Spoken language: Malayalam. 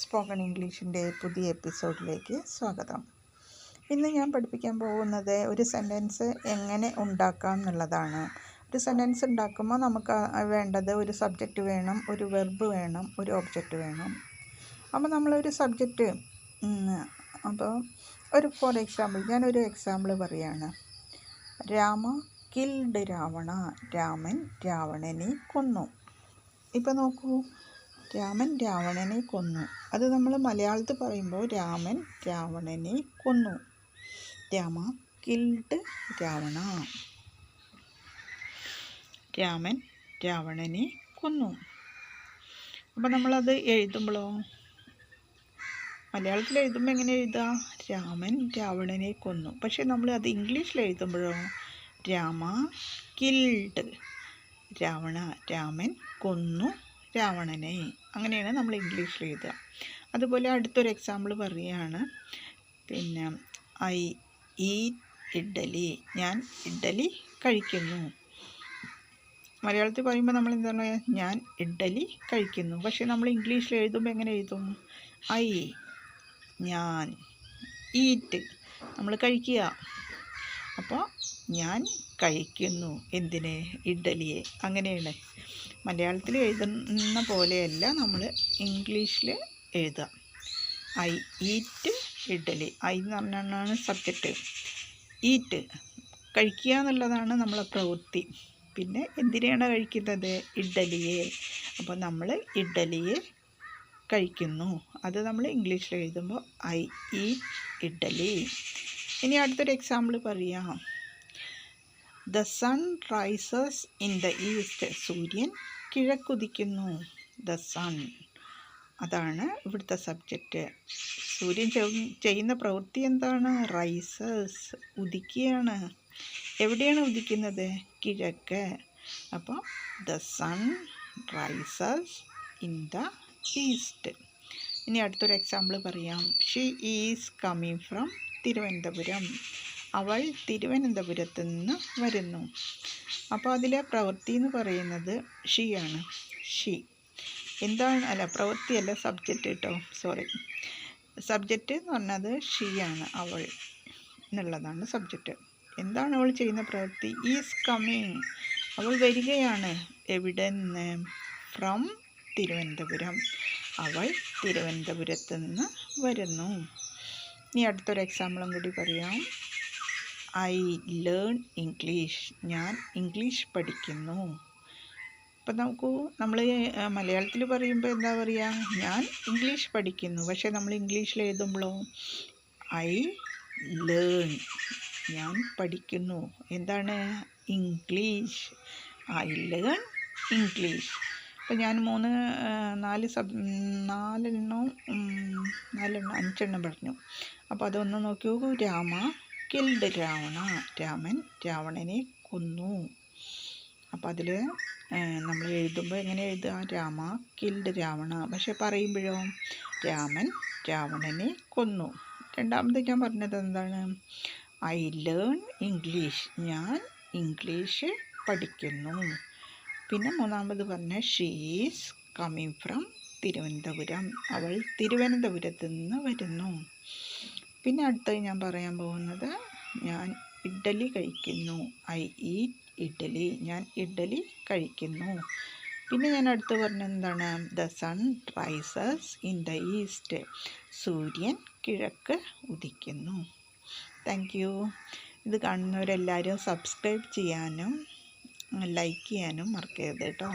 സ്പോക്കൺ ഇംഗ്ലീഷിന്റെ പുതിയ എപ്പിസോഡിലേക്ക് സ്വാഗതം. ഇന്ന് ഞാൻ പഠിപ്പിക്കാൻ പോകുന്നത് ഒരു സെന്റൻസ് എങ്ങനെ ഉണ്ടാക്കാം എന്നുള്ളതാണ്. ഒരു സെന്റൻസ് ഉണ്ടാക്കുമ്പോൾ നമുക്ക് വേണ്ടത് ഒരു സബ്ജക്റ്റ് വേണം ഒരു വെർബ് വേണം ഒരു ഒബ്ജക്റ്റ് വേണം. അപ്പോൾ നമ്മളൊരു സബ്ജക്റ്റ് അപ്പോൾ ഒരു ഫോർ എക്സാമ്പിൾ ഞാനൊരു എക്സാമ്പിൾ പറയുകയാണ് രാമ കിൽഡ് രാവണ രാമൻ രാവണനെ കൊന്നു. ഇപ്പോൾ നോക്കൂ രാമൻ രാവണനെ കൊന്നു. അത് നമ്മൾ മലയാളത്തിൽ പറയുമ്പോൾ രാമൻ രാവണനെ കൊന്നു. രാമ കിൽഡ് രാവണ. രാമൻ രാവണനെ കൊന്നു. അപ്പം നമ്മളത് എഴുതുമ്പോഴോ മലയാളത്തിൽ എഴുതുമ്പോൾ എങ്ങനെ എഴുതുക? രാമൻ രാവണനെ കൊന്നു. പക്ഷേ നമ്മൾ അത് ഇംഗ്ലീഷിൽ എഴുതുമ്പോഴോ? രാമ കിൽഡ് രാവണ രാമൻ കൊന്നു രാവണനെ അങ്ങനെയാണ് നമ്മൾ ഇംഗ്ലീഷിൽ എഴുതുക. അതുപോലെ അടുത്തൊരു എക്സാമ്പിൾ പറയുകയാണ്. പിന്നെ ഐ ഈ ഇഡ്ഡലി ഞാൻ ഇഡ്ഡലി കഴിക്കുന്നു. മലയാളത്തിൽ പറയുമ്പോൾ നമ്മൾ എന്താണ് ഞാൻ ഇഡ്ഡലി കഴിക്കുന്നു. പക്ഷേ നമ്മൾ ഇംഗ്ലീഷിൽ എഴുതുമ്പോൾ എങ്ങനെ എഴുതും? ഐ ഞാൻ ഈറ്റ് നമ്മൾ കഴിക്കുക. അപ്പോൾ ഞാൻ കഴിക്കുന്നു എന്തിന്? ഇഡ്ഡലിയെ. അങ്ങനെയാണ്. മലയാളത്തിൽ എഴുതുന്ന പോലെയല്ല നമ്മൾ ഇംഗ്ലീഷിൽ എഴുതുക. I eat idli. ഐ എന്ന് പറഞ്ഞാണ് സബ്ജക്റ്റ്. ഈറ്റ്. കഴിക്കുക എന്നുള്ളതാണ് നമ്മളെ പ്രവൃത്തി. പിന്നെ എന്തിനാണ് കഴിക്കുന്നത്? ഇഡ്ഡലിയെ. അപ്പോൾ നമ്മൾ ഇഡ്ഡലിയെ കഴിക്കുന്നു. അത് നമ്മൾ ഇംഗ്ലീഷിൽ എഴുതുമ്പോൾ ഐ ഈറ്റ് ഇഡ്ഡലി. ഇനി അടുത്തൊരു എക്സാമ്പിൾ പറയാം. The sun rises in the east സൂര്യൻ കിഴക്കുദിക്കുന്നു. ദ സൺ അതാണ് ഇവിടുത്തെ സബ്ജക്റ്റ് സൂര്യൻ ചെയ്യുന്ന പ്രവൃത്തി എന്താണ്? റൈസസ് ഉദിക്കുകയാണ്. എവിടെയാണ് ഉദിക്കുന്നത്? കിഴക്ക്. അപ്പോൾ the sun rises in the east ഇനി അടുത്തൊരു എക്സാമ്പിൾ പറയാം. She is coming from Thiruvananthapuram. അവൾ തിരുവനന്തപുരത്ത് നിന്ന് വരുന്നു. അപ്പോൾ അതിലെ പ്രവൃത്തി എന്ന് പറയുന്നത് ഷീയാണ് ഷീ എന്താണ്? അല്ല പ്രവൃത്തിയല്ല സബ്ജക്റ്റ് കേട്ടോ. സോറി സബ്ജക്റ്റ് എന്ന് പറഞ്ഞത് ഷീ ആണ് അവൾ എന്നുള്ളതാണ് സബ്ജക്റ്റ് എന്താണ് അവൾ ചെയ്യുന്ന പ്രവൃത്തി? ഈസ് കമ്മിങ് അവൾ വരികയാണ്. എവിടെ നിന്ന് ഫ്രം തിരുവനന്തപുരം. അവൾ തിരുവനന്തപുരത്ത് നിന്ന് വരുന്നു. ഇനി അടുത്തൊരു എക്സാമ്പിളും കൂടി പറയാം. I learn English. ഞാൻ ഇംഗ്ലീഷ് പഠിക്കുന്നു. ഇപ്പം നമുക്ക് നമ്മൾ മലയാളത്തിൽ പറയുമ്പോൾ എന്താ പറയുക ഞാൻ ഇംഗ്ലീഷ് പഠിക്കുന്നു. പക്ഷേ നമ്മൾ ഇംഗ്ലീഷിൽ എഴുതുമ്പോൾ ഐ ലേൺ. ഞാൻ പഠിക്കുന്നു. എന്താണ്? ഇംഗ്ലീഷ്. I learn English. അപ്പോൾ ഞാൻ മൂന്ന് നാല് സബ് നാലെണ്ണം നാലെണ്ണം അഞ്ചെണ്ണം പറഞ്ഞു. അപ്പോൾ അതൊന്ന് നോക്കൂ രാമ കിൽഡ് രാവണ രാമൻ രാവണനെ കൊന്നു. അപ്പോൾ അതിൽ നമ്മൾ എഴുതുമ്പോൾ എങ്ങനെ എഴുതുക? രാമ കിൽഡ് രാവണ. പക്ഷെ പറയുമ്പോഴോ രാമൻ രാവണനെ കൊന്നു. രണ്ടാമത് ഞാൻ പറഞ്ഞത് എന്താണ്? I learn English. ഞാൻ ഇംഗ്ലീഷ് പഠിക്കുന്നു. പിന്നെ മൂന്നാമത് പറഞ്ഞ ഷീസ് കമ്മിങ് ഫ്രം തിരുവനന്തപുരം. അവൾ തിരുവനന്തപുരത്ത് നിന്ന് വരുന്നു. പിന്നെ അടുത്തത് ഞാൻ പറയാൻ പോകുന്നത് ഞാൻ ഇഡ്ഡലി കഴിക്കുന്നു. I eat idli. ഞാൻ ഇഡ്ഡലി കഴിക്കുന്നു. പിന്നെ ഞാൻ അടുത്ത് പറഞ്ഞത് എന്താണ്? The sun rises in the east. സൂര്യൻ കിഴക്ക് ഉദിക്കുന്നു. താങ്ക് യു ഇത് കാണുന്നവരെല്ലാവരും സബ്സ്ക്രൈബ് ചെയ്യാനും ലൈക്ക് ചെയ്യാനും മറക്കരുത് കേട്ടോ.